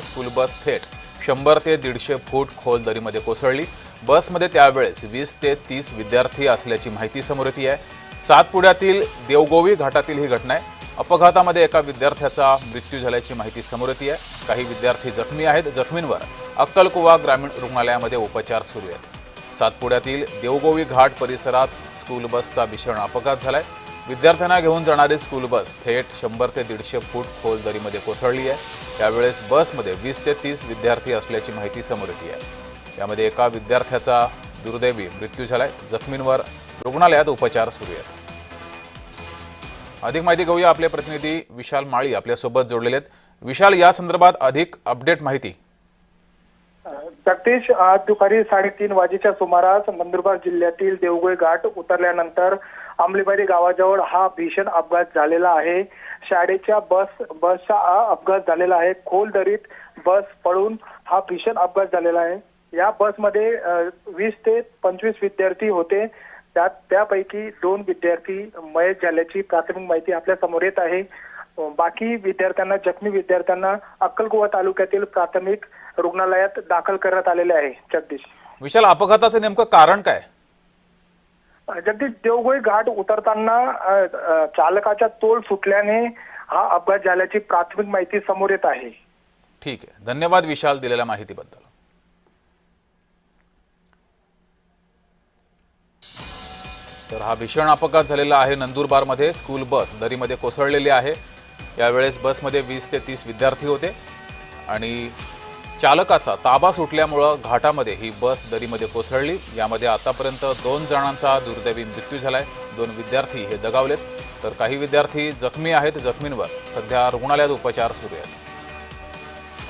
School bus थेट शंभर ते दीडशे फूट खोल दरीमध्ये कोसळली. बसमध्ये त्यावेळेस वीस ते तीस विद्यार्थी असल्याची माहिती समोर येते आहे. सातपुड्यातील देवगोवी घाटातील ही घटना आहे. अपघातामध्ये एका विद्यार्थ्याचा मृत्यू झाल्याची माहिती समोर येते आहे. काही विद्यार्थी जखमी आहेत. जखमींवर अक्कलकुवा ग्रामीण रुग्णालयामध्ये उपचार सुरू आहेत. सातपुड्यातील देवगोवी घाट परिसरात स्कूल बसचा भीषण अपघात झालाय. विद्यार्थ्यांना घेऊन जाणारी स्कूल बस थेट शंभर ते दीडशे फूट खोल दरीमध्ये कोसळली आहे. त्यावेळेस बसमध्ये वीस ते तीस विद्यार्थी असल्याची माहिती समोर येते आहे. यामध्ये एका विद्यार्थ्याचा दुर्दैवी मृत्यू झालाय. जखमींवर रुग्णालयात उपचार सुरू आहेत. अधिक माहिती घेऊया आपले प्रतिनिधी विशाल माळी आपल्यासोबत जोडलेले आहेत. विशाल या संदर्भात अधिक अपडेट माहिती. जगदीश आज दुपारी साडेतीन वाजेच्या सुमारास नंदुरबार जिल्ह्यातील देवगुळे घाट उतरल्यानंतर आंबलीबारी गावाजवळ हा भीषण अपघात झालेला आहे. शाळेच्या बस बसचा हा अपघात झालेला आहे. खोल दरीत बस पडून हा भीषण अपघात झालेला आहे. या बसमध्ये वीस ते पंचवीस विद्यार्थी होते. त्यात त्यापैकी दोन विद्यार्थी मयत झाल्याची प्राथमिक माहिती आपल्यासमोर येत आहे. बाकी विद्यार्थ्यांना जखमी विद्यार्थ्यांना अक्कलकुवा तालुक्यातील प्राथमिक रुग्णालयात दाखल करण्यात आलेले आहे. जगदीश. विशाल अपघाताचं नेमकं कारण काय? जगदीश देवगोई घाट उतरताना चालकाचा चालकाच्या तोल सुटल्याने हा अपघात झाल्याची प्राथमिक माहिती समोर येत आहे. ठीक आहे. धन्यवाद विशाल दिलेल्या माहितीबद्दल. तर हा भीषण अपघात झालेला आहे नंदुरबारमध्ये. स्कूल बस दरीमध्ये कोसळलेली आहे. यावेळेस बसमध्ये वीस ते तीस विद्यार्थी होते. आणि चालकाचा ताबा सुटल्यामुळं घाटामध्ये ही बस दरीमध्ये कोसळली. यामध्ये आतापर्यंत दोन जणांचा दुर्दैवी मृत्यू झालाय. दोन विद्यार्थी हे दगावलेत. तर काही विद्यार्थी जखमी आहेत. जखमींवर सध्या रुग्णालयात उपचार सुरू आहेत.